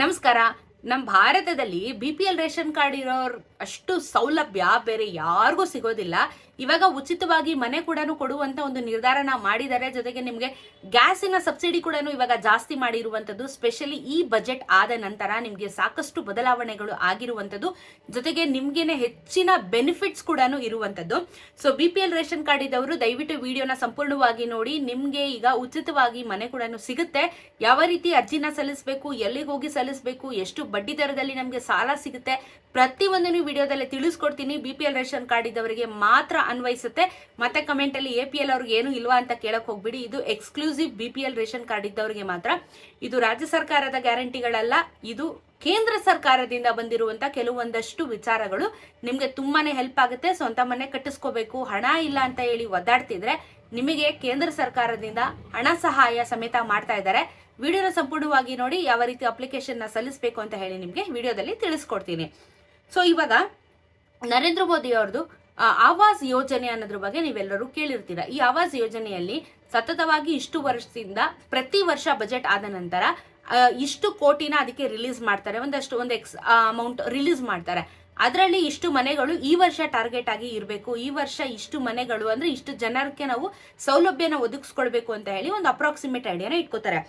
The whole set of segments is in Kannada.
ನಮಸ್ಕಾರ. ನಮ್ಮ ಭಾರತದಲ್ಲಿ B P L ration card ಇರೋರು ಅಷ್ಟು ಸೌಲಭ್ಯ ಬೇರೆ ಯಾರಿಗೂ ಸಿಗೋದಿಲ್ಲ. ಇವಾಗ ಉಚಿತವಾಗಿ ಮನೆ ಕೂಡ ಕೊಡುವಂತ ಒಂದು ನಿರ್ಧಾರನ ಮಾಡಿದ್ದಾರೆ. ಜೊತೆಗೆ ನಿಮಗೆ ಗ್ಯಾಸಿನ ಸಬ್ಸಿಡಿ ಕೂಡ ಇವಾಗ ಜಾಸ್ತಿ ಮಾಡಿರುವಂಥದ್ದು ಸ್ಪೆಷಲಿ ಈ ಬಜೆಟ್ ಆದ ನಂತರ ನಿಮಗೆ ಸಾಕಷ್ಟು ಬದಲಾವಣೆಗಳು ಆಗಿರುವಂಥದ್ದು ಜೊತೆಗೆ ನಿಮ್ಗೆ ಹೆಚ್ಚಿನ ಬೆನಿಫಿಟ್ಸ್ ಕೂಡ ಇರುವಂಥದ್ದು so B P L ration card ಇದ್ದವರು ದಯವಿಟ್ಟು ವಿಡಿಯೋನ ಸಂಪೂರ್ಣವಾಗಿ ನೋಡಿ, ನಿಮಗೆ ಈಗ ಉಚಿತವಾಗಿ ಮನೆ ಕೂಡ ಸಿಗುತ್ತೆ. ಯಾವ ರೀತಿ ಅರ್ಜಿನ ಸಲ್ಲಿಸಬೇಕು, ಎಲ್ಲಿಗೆ ಹೋಗಿ ಸಲ್ಲಿಸಬೇಕು, ಎಷ್ಟು ಬಡ್ಡಿ ದರದಲ್ಲಿ ನಮಗೆ ಸಾಲ ಸಿಗುತ್ತೆ, ಪ್ರತಿಯೊಂದನ್ನು ವಿಡಿಯೋದಲ್ಲಿ ತಿಳಿಸ್ಕೊಡ್ತೀನಿ. B P L ration card ಇದ್ದವರಿಗೆ ಮಾತ್ರ ಅನ್ವಯಿಸುತ್ತೆ. ಮತ್ತೆ ಕಮೆಂಟ್ ಅಲ್ಲಿ ಎ ಪಿ ಎಲ್ ಅವ್ರಿಗೆ ಏನು ಇಲ್ವಾ ಅಂತ ಕೇಳಕ್ ಹೋಗ್ಬಿಡಿ. ಇದು exclusive B P L ration card ಇದ್ದವರಿಗೆ ಮಾತ್ರ. ಇದು ರಾಜ್ಯ ಸರ್ಕಾರದ ಗ್ಯಾರಂಟಿಗಳಲ್ಲ, ಇದು ಕೇಂದ್ರ ಸರ್ಕಾರದಿಂದ ಬಂದಿರುವಂತ ಕೆಲವೊಂದಷ್ಟು ವಿಚಾರಗಳು. ನಿಮ್ಗೆ ತುಂಬಾನೇ ಹೆಲ್ಪ್ ಆಗುತ್ತೆ. ಸ್ವಂತ ಮನೆ ಕಟ್ಟಿಸ್ಕೋಬೇಕು, ಹಣ ಇಲ್ಲ ಅಂತ ಹೇಳಿ ಒದ್ದಾಡ್ತಿದ್ರೆ ನಿಮಗೆ ಕೇಂದ್ರ ಸರ್ಕಾರದಿಂದ ಹಣ ಸಹಾಯ ಸಮೇತ ಮಾಡ್ತಾ ಇದ್ದಾರೆ. ವಿಡಿಯೋನ ಸಂಪೂರ್ಣವಾಗಿ ನೋಡಿ, ಯಾವ ರೀತಿ ಅಪ್ಲಿಕೇಶನ್ನ ಸಲ್ಲಿಸಬೇಕು ಅಂತ ಹೇಳಿ ನಿಮ್ಗೆ ವಿಡಿಯೋದಲ್ಲಿ ತಿಳಿಸ್ಕೊಡ್ತೀನಿ. ಸೊ ಇವಾಗ ನರೇಂದ್ರ ಮೋದಿ ಅವ್ರದ್ದು ಆವಾಸ್ ಯೋಜನೆ ಅನ್ನೋದ್ರ ಬಗ್ಗೆ ನೀವೆಲ್ಲರೂ ಕೇಳಿರ್ತೀರ. ಈ ಆವಾಸ್ ಯೋಜನೆಯಲ್ಲಿ ಸತತವಾಗಿ ಇಷ್ಟು ವರ್ಷದಿಂದ ಪ್ರತಿ ವರ್ಷ ಬಜೆಟ್ ಆದ ನಂತರ ಇಷ್ಟು ಕೋಟಿನ ಅದಕ್ಕೆ ರಿಲೀಸ್ ಮಾಡ್ತಾರೆ. ಒಂದಷ್ಟು, ಒಂದು ಎಕ್ಸ್ ಅಮೌಂಟ್ ರಿಲೀಸ್ ಮಾಡ್ತಾರೆ. ಅದರಲ್ಲಿ ಇಷ್ಟು ಮನೆಗಳು ಈ ವರ್ಷ ಟಾರ್ಗೆಟ್ ಆಗಿ ಇರಬೇಕು, ಈ ವರ್ಷ ಇಷ್ಟು ಮನೆಗಳು ಅಂದ್ರೆ ಇಷ್ಟು ಜನಕ್ಕೆ ನಾವು ಸೌಲಭ್ಯನ ಒದಗಿಸ್ಕೊಳ್ಬೇಕು ಅಂತ ಹೇಳಿ ಒಂದು ಅಪ್ರಾಕ್ಸಿಮೇಟ್ ಐಡಿಯಾನ ಇಟ್ಕೋತಾರೆ.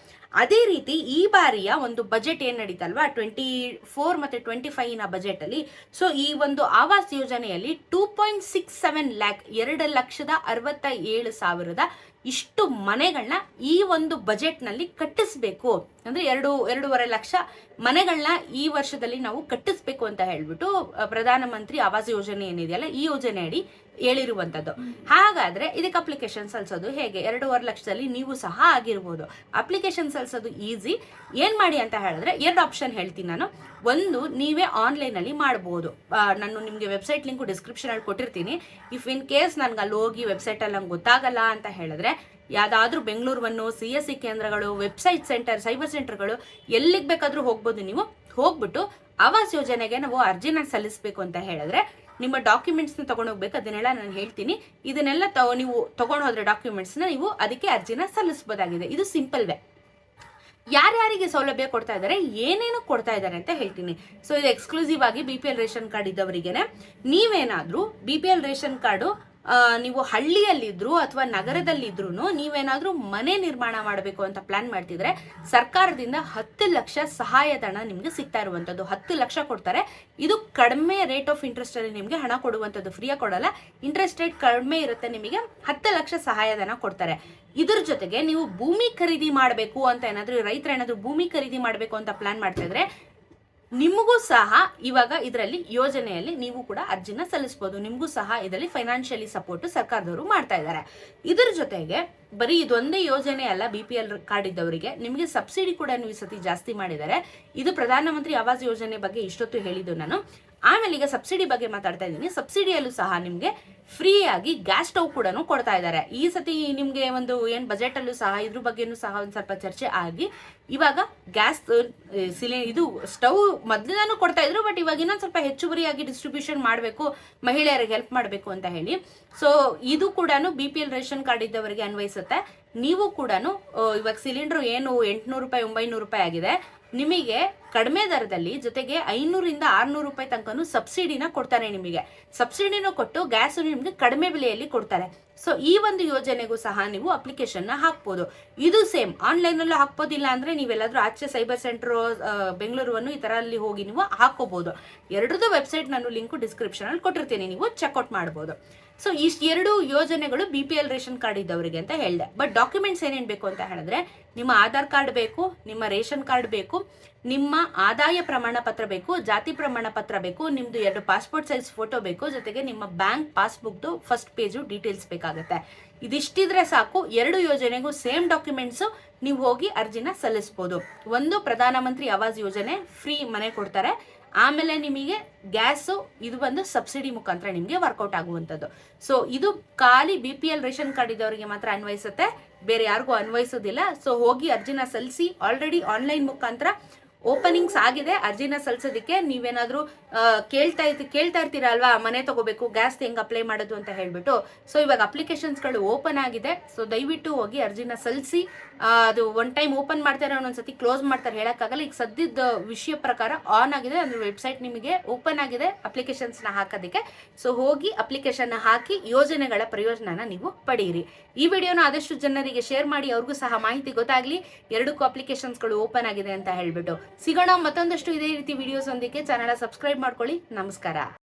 ಅದೇ ರೀತಿ ಈ ಬಾರಿಯ ಒಂದು ಬಜೆಟ್ ಏನ್ ನಡೀತಲ್ವಾ? ಟ್ವೆಂಟಿ ಫೋರ್ ಮತ್ತೆ ಟ್ವೆಂಟಿ ಫೈವ್ನ ಬಜೆಟ್ ಅಲ್ಲಿ. ಸೊ ಈ ಒಂದು ಆವಾಸ್ ಯೋಜನೆಯಲ್ಲಿ two point six seven lakh ಎರಡು ಲಕ್ಷದ ಅರವತ್ತ ಏಳು ಸಾವಿರದ ಇಷ್ಟು ಮನೆಗಳನ್ನ ಈ ಒಂದು ಬಜೆಟ್ನಲ್ಲಿ ಕಟ್ಟಿಸ್ಬೇಕು. ಅಂದ್ರೆ ಎರಡು, ಎರಡೂವರೆ ಲಕ್ಷ ಮನೆಗಳನ್ನ ಈ ವರ್ಷದಲ್ಲಿ ನಾವು ಕಟ್ಟಿಸ್ಬೇಕು ಅಂತ ಹೇಳ್ಬಿಟ್ಟು ಪ್ರಧಾನಮಂತ್ರಿ ಆವಾಸ್ ಯೋಜನೆ ಏನಿದೆಯಲ್ಲ, ಈ ಯೋಜನೆ ಅಡಿ ಹೇಳಿರುವಂತದ್ದು ಹಾಗಾದ್ರೆ ಇದಕ್ಕೆ ಅಪ್ಲಿಕೇಶನ್ ಸಲ್ಲಿಸೋದು ಹೇಗೆ? ಎರಡೂವರೆ ಲಕ್ಷದಲ್ಲಿ ನೀವು ಸಹ ಆಗಿರ್ಬೋದು. ಅಪ್ಲಿಕೇಶನ್ ಸಲ್ಲಿಸೋದು ಈಸಿ ಏನ್ ಮಾಡಿ ಅಂತ ಹೇಳಿದ್ರೆ, ಎರಡು ಆಪ್ಷನ್ ಹೇಳ್ತೀನಿ ನಾನು. ಒಂದು, ನೀವೇ ಆನ್ಲೈನ್ ಅಲ್ಲಿ ಮಾಡಬಹುದು ನಾನು ನಿಮಗೆ ವೆಬ್ಸೈಟ್ ಲಿಂಕ್ ಡಿಸ್ಕ್ರಿಪ್ಷನ್ ಅಲ್ಲಿ ಕೊಟ್ಟಿರ್ತೀನಿ. ಇಫ್ ಇನ್ ಕೇಸ್ ನನ್ಗೆ ಅಲ್ಲಿ ಹೋಗಿ ವೆಬ್ಸೈಟ್ ಅಲ್ಲಿ ನಂಗೆ ಗೊತ್ತಾಗಲ್ಲ ಅಂತ ಹೇಳಿದ್ರೆ ಯಾವ್ದಾದ್ರೂ ಬೆಂಗಳೂರನ್ನು ಸಿ ಎಸ್ ಸಿ ಕೇಂದ್ರಗಳು ವೆಬ್ಸೈಟ್ ಸೆಂಟರ್ ಸೈಬರ್ ಸೆಂಟರ್ಗಳು ಎಲ್ಲಿಗೆ ಬೇಕಾದರೂ ಹೋಗ್ಬೋದು ನೀವು. ಹೋಗ್ಬಿಟ್ಟು ಆವಾಸ್ ಯೋಜನೆಗೆ ನಾವು ಅರ್ಜಿನ ಸಲ್ಲಿಸಬೇಕು ಅಂತ ಹೇಳಿದ್ರೆ ನಿಮ್ಮ ಡಾಕ್ಯುಮೆಂಟ್ಸ್ನ ತಗೊಂಡೋಗ್ಬೇಕು ಅದನ್ನೆಲ್ಲ ನಾನು ಹೇಳ್ತೀನಿ. ಇದನ್ನೆಲ್ಲ ತ, ನೀವು ತಗೊಂಡು ಹೋದ್ರೆ ಡಾಕ್ಯುಮೆಂಟ್ಸ್ನ ನೀವು ಅದಕ್ಕೆ ಅರ್ಜಿನ ಸಲ್ಲಿಸಬಹುದಾಗಿದೆ ಇದು ಸಿಂಪಲ್ ವೇ. ಯಾರ್ಯಾರಿಗೆ ಸೌಲಭ್ಯ ಕೊಡ್ತಾ ಇದ್ದಾರೆ, ಏನೇನು ಕೊಡ್ತಾ ಇದ್ದಾರೆ ಅಂತ ಹೇಳ್ತೀನಿ. ಸೊ ಇದು ಎಕ್ಸ್ಕ್ಲೂಸಿವ್ ಆಗಿ B P L ration card ಇದ್ದವರಿಗೆ ನೀವೇನಾದರೂ B P L ration card ನೀವು ಹಳ್ಳಿಯಲ್ಲಿದ್ರು ಅಥವಾ ನಗರದಲ್ಲಿದ್ರೂ ನೀವೇನಾದರೂ ಮನೆ ನಿರ್ಮಾಣ ಮಾಡಬೇಕು ಅಂತ ಪ್ಲಾನ್ ಮಾಡ್ತಿದ್ರೆ ಸರ್ಕಾರದಿಂದ ಹತ್ತು ಲಕ್ಷ ಸಹಾಯಧನ ನಿಮಗೆ ಸಿಗ್ತಾ ಇರುವಂಥದ್ದು ಹತ್ತು ಲಕ್ಷ ಕೊಡ್ತಾರೆ. ಇದು ಕಡಿಮೆ ರೇಟ್ ಆಫ್ ಇಂಟ್ರೆಸ್ಟಲ್ಲಿ ನಿಮ್ಗೆ ಹಣ ಕೊಡುವಂಥದ್ದು ಫ್ರೀಯಾಗಿ ಕೊಡಲ್ಲ. ಇಂಟ್ರೆಸ್ಟ್ ರೇಟ್ ಕಡಿಮೆ ಇರುತ್ತೆ ನಿಮಗೆ. ಹತ್ತು ಲಕ್ಷ ಸಹಾಯಧನ ಕೊಡ್ತಾರೆ. ಇದ್ರ ಜೊತೆಗೆ ನೀವು ಭೂಮಿ ಖರೀದಿ ಮಾಡಬೇಕು ಅಂತ ಏನಾದ್ರೂ ರೈತರ ಏನಾದ್ರೂ ಭೂಮಿ ಖರೀದಿ ಮಾಡಬೇಕು ಅಂತ ಪ್ಲಾನ್ ಮಾಡ್ತಾ ಇದ್ರೆ ನಿಮಗೂ ಸಹ ಇವಾಗ ಇದರಲ್ಲಿ ಯೋಜನೆಯಲ್ಲಿ ನೀವು ಕೂಡ ಅರ್ಜಿನ ಸಲ್ಲಿಸಬಹುದು ನಿಮಗೂ ಸಹ ಇದರಲ್ಲಿ ಫೈನಾನ್ಷಿಯಲಿ ಸಪೋರ್ಟ್ ಸರ್ಕಾರದವರು ಮಾಡ್ತಾ ಇದ್ದಾರೆ. ಇದರ ಜೊತೆಗೆ ಬರೀ ಇದೊಂದೇ ಯೋಜನೆ ಅಲ್ಲ ಬಿ ಪಿ ಎಲ್ ಕಾರ್ಡ್ ಇದ್ದವರಿಗೆ ನಿಮಗೆ ಸಬ್ಸಿಡಿ ಕೂಡ ಈ ಸತಿ ಜಾಸ್ತಿ ಮಾಡಿದ್ದಾರೆ. ಇದು ಪ್ರಧಾನಮಂತ್ರಿ ಆವಾಸ್ ಯೋಜನೆ ಬಗ್ಗೆ ಇಷ್ಟೊತ್ತು ಹೇಳಿದ್ದು ನಾನು. ಆಮೇಲೆ ಈಗ ಸಬ್ಸಿಡಿ ಬಗ್ಗೆ ಮಾತಾಡ್ತಾ ಇದ್ದೀನಿ. ಸಬ್ಸಿಡಿಯಲ್ಲೂ ಸಹ ನಿಮಗೆ ಫ್ರೀ ಆಗಿ ಗ್ಯಾಸ್ ಸ್ಟವ್ ಕೂಡ ಕೊಡ್ತಾ ಇದ್ದಾರೆ. ಈ ಸತಿ ನಿಮಗೆ ಒಂದು ಏನು ಬಜೆಟ್ ಅಲ್ಲೂ ಸಹ, ಇದ್ರ ಬಗ್ಗೆನೂ ಸಹ ಒಂದು ಸ್ವಲ್ಪ ಚರ್ಚೆ ಆಗಿ, ಇವಾಗ ಗ್ಯಾಸ್ ಸಿಲಿ, ಇದು ಸ್ಟವ್ ಮೊದಲಿನಾನು ಕೊಡ್ತಾ ಇದ್ರು ಬಟ್ ಇವಾಗ ಇನ್ನೊಂದು ಸ್ವಲ್ಪ ಹೆಚ್ಚುವರಿಯಾಗಿ ಡಿಸ್ಟ್ರಿಬ್ಯೂಷನ್ ಮಾಡಬೇಕು, ಮಹಿಳೆಯರಿಗೆ ಹೆಲ್ಪ್ ಮಾಡಬೇಕು ಅಂತ ಹೇಳಿ. ಸೊ ಇದು ಕೂಡ B P L ration card ಇದ್ದವರಿಗೆ ಅನ್ವಯಿಸುತ್ತೆ. ನೀವು ಕೂಡ ಇವಾಗ ಸಿಲಿಂಡರ್ ಏನು ಎಂಟುನೂರು ರೂಪಾಯಿ, ಒಂಬೈನೂರು ರೂಪಾಯಿ ಆಗಿದೆ. ನಿಮಗೆ ಕಡಿಮೆ ದರದಲ್ಲಿ ಜೊತೆಗೆ ಐನೂರಿಂದ ಆರ್ನೂರು ರೂಪಾಯಿ ತನಕನೂ ಸಬ್ಸಿಡಿನ ಕೊಡ್ತಾರೆ ನಿಮಗೆ. ಸಬ್ಸಿಡಿನೂ ಕೊಟ್ಟು ಗ್ಯಾಸ್ ನಿಮಗೆ ಕಡಿಮೆ ಬೆಲೆಯಲ್ಲಿ ಕೊಡ್ತಾರೆ. ಸೊ ಈ ಒಂದು ಯೋಜನೆಗೂ ಸಹ ನೀವು ಅಪ್ಲಿಕೇಶನ್ನ ಹಾಕ್ಬೋದು. ಇದು ಸೇಮ್ ಆನ್ಲೈನ್ ಅಲ್ಲೂ ಹಾಕ್ಬೋದಿಲ್ಲ ಅಂದ್ರೆ ನೀವೆಲ್ಲಾದರೂ ಆಚೆ ಸೈಬರ್ ಸೆಂಟರ್ ಬೆಂಗಳೂರು ಈ ತರ ಅಲ್ಲಿ ಹೋಗಿ ನೀವು ಹಾಕೋಬಹುದು ಎರಡರದ್ದು ವೆಬ್ಸೈಟ್ ನಾನು ಲಿಂಕು ಡಿಸ್ಕ್ರಿಪ್ಷನಲ್ಲಿ ಕೊಟ್ಟಿರ್ತೀನಿ. ನೀವು ಚೆಕ್ಔಟ್ ಮಾಡ್ಬೋದು. ಸೊ ಇಷ್ಟು ಎರಡು ಯೋಜನೆಗಳು B P L ration card ಇದ್ದವರಿಗೆ ಅಂತ ಹೇಳಿದೆ. ಬಟ್ ಡಾಕ್ಯುಮೆಂಟ್ಸ್ ಏನೇನು ಬೇಕು ಅಂತ ಹೇಳಿದ್ರೆ, ನಿಮ್ಮ ಆಧಾರ್ ಕಾರ್ಡ್ ಬೇಕು, ನಿಮ್ಮ ರೇಷನ್ ಕಾರ್ಡ್ ಬೇಕು, ನಿಮ್ಮ ಆದಾಯ ಪ್ರಮಾಣ ಪತ್ರ ಬೇಕು, ಜಾತಿ ಪ್ರಮಾಣ ಪತ್ರ ಬೇಕು, ನಿಮ್ದು ಎರಡು ಪಾಸ್ಪೋರ್ಟ್ ಸೈಜ್ ಫೋಟೋ ಬೇಕು, ಜೊತೆಗೆ ನಿಮ್ಮ ಬ್ಯಾಂಕ್ ಪಾಸ್ಬುಕ್ದು ಫಸ್ಟ್ ಪೇಜು ಡೀಟೇಲ್ಸ್ ಬೇಕಾಗುತ್ತೆ. ಇದಿಷ್ಟಿದ್ರೆ ಸಾಕು, ಎರಡು ಯೋಜನೆಗೂ ಸೇಮ್ ಡಾಕ್ಯುಮೆಂಟ್ಸ್ ನೀವು ಹೋಗಿ ಅರ್ಜಿನ ಸಲ್ಲಿಸ್ಬೋದು. ಒಂದು ಪ್ರಧಾನಮಂತ್ರಿ ಆವಾಸ್ ಯೋಜನೆ ಫ್ರೀ ಮನೆ ಕೊಡ್ತಾರೆ. ಆಮೇಲೆ ನಿಮಗೆ ಗ್ಯಾಸು ಇದು ಬಂದು ಸಬ್ಸಿಡಿ ಮುಖಾಂತರ ನಿಮಗೆ ವರ್ಕೌಟ್ ಆಗುವಂಥದ್ದು. ಸೊ ಇದು ಖಾಲಿ B P L ration card ಇದ್ದವರಿಗೆ ಮಾತ್ರ ಅನ್ವಯಿಸುತ್ತೆ. ಬೇರೆ ಯಾರಿಗೂ ಅನ್ವಯಿಸೋದಿಲ್ಲ ಸೊ ಹೋಗಿ ಅರ್ಜಿನ ಸಲ್ಲಿಸಿ ಆಲ್ರೆಡಿ ಆನ್ಲೈನ್ ಮುಖಾಂತರ ಓಪನಿಂಗ್ಸ್ ಆಗಿದೆ, ಅರ್ಜಿನ ಸಲ್ಸೋದಕ್ಕೆ. ನೀವೇನಾದರೂ ಕೇಳ್ತಾ ಇದ್, ಕೇಳ್ತಾ ಇರ್ತೀರಾ ಅಲ್ವಾ? ಮನೆ ತಗೋಬೇಕು, ಗ್ಯಾಸ್ ಹೆಂಗೆ ಅಪ್ಲೈ ಮಾಡೋದು ಅಂತ ಹೇಳ್ಬಿಟ್ಟು. ಸೊ ಇವಾಗ ಅಪ್ಲಿಕೇಶನ್ಸ್ಗಳು ಓಪನ್ ಆಗಿದೆ. ಸೊ ದಯವಿಟ್ಟು ಹೋಗಿ ಅರ್ಜಿನ ಸಲ್ಲಿಸಿ ಅದು ಒನ್ ಟೈಮ್ ಓಪನ್ ಮಾಡ್ತಾರೆ ಒಂದೊಂದ್ಸತಿ ಕ್ಲೋಸ್ ಮಾಡ್ತಾರೆ, ಹೇಳೋಕ್ಕಾಗಲ್ಲ. ಈಗ ಸದ್ಯದ ವಿಷಯ ಪ್ರಕಾರ ಆನ್ ಆಗಿದೆ. ಅಂದ್ರೆ ವೆಬ್ಸೈಟ್ ನಿಮಗೆ ಓಪನ್ ಆಗಿದೆ, ಅಪ್ಲಿಕೇಶನ್ಸ್ನ ಹಾಕೋದಕ್ಕೆ. ಸೊ ಹೋಗಿ ಅಪ್ಲಿಕೇಶನ್ ಹಾಕಿ ಯೋಜನೆಗಳ ಪ್ರಯೋಜನನ ನೀವು ಪಡೆಯಿರಿ ಈ ವಿಡಿಯೋನ ಆದಷ್ಟು ಜನರಿಗೆ ಶೇರ್ ಮಾಡಿ, ಅವ್ರಿಗೂ ಸಹ ಮಾಹಿತಿ ಗೊತ್ತಾಗ್ಲಿ. ಎರಡಕ್ಕೂ ಅಪ್ಲಿಕೇಶನ್ಸ್ಗಳು ಓಪನ್ ಆಗಿದೆ ಅಂತ ಹೇಳ್ಬಿಟ್ಟು. ಸಿಗೋಣ ಮತ್ತೊಂದಷ್ಟು ಇದೇ ರೀತಿ ವಿಡಿಯೋಸ್ ಒಂದಿಗೆ ಚಾನಲ್ ಸಬ್ಸ್ಕ್ರೈಬ್ ಮಾಡ್ಕೊಳ್ಳಿ. ನಮಸ್ಕಾರ.